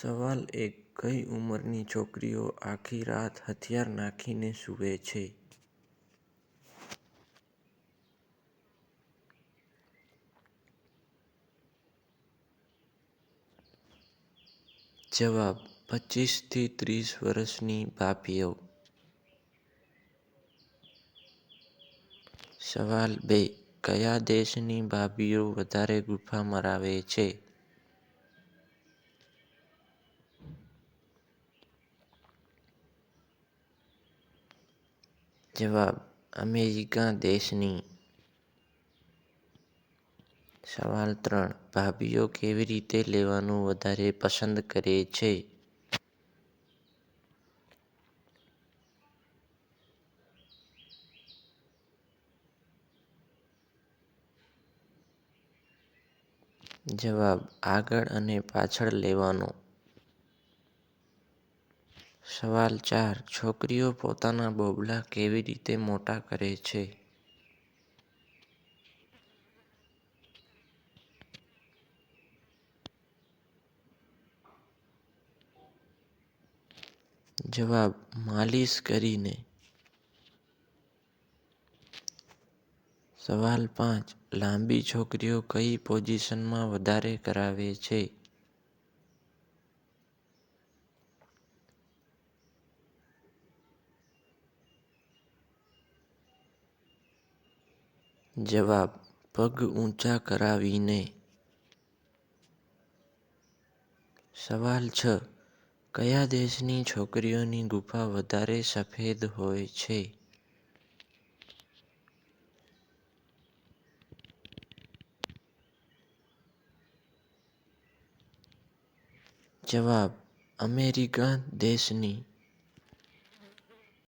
સવાલ એક કઈ ઉંમરની છોકરીઓ આખી રાત હથિયાર નાખીને સૂવે છે? જવાબ, પચીસથી ત્રીસ વર્ષની ભાભીઓ. સવાલ બે, કયા દેશની ભાભીઓ વધારે ગુફા મરાવે છે? જવાબ અમેરિકા દેશની. સવાલ ત્રણ ભાભીઓ કેવી રીતે લેવાનું વધારે પસંદ કરે છે? જવાબ, આગળ અને પાછળ લેવાનું. સવાલ ચાર, છોકરીઓ પોતાના બોબલા કેવી રીતે મોટા કરે છે? જવાબ, માલિશ કરીને. સવાલ પાંચ, લાંબી છોકરીઓ કઈ પોઝિશનમાં વધારે કરાવે છે? જવાબ, પગ ઊંચા કરાવીને. સવાલ છ, કયા દેશની છોકરીઓની ગુફા વધારે સફેદ હોય છે? જવાબ, અમેરિકા દેશની.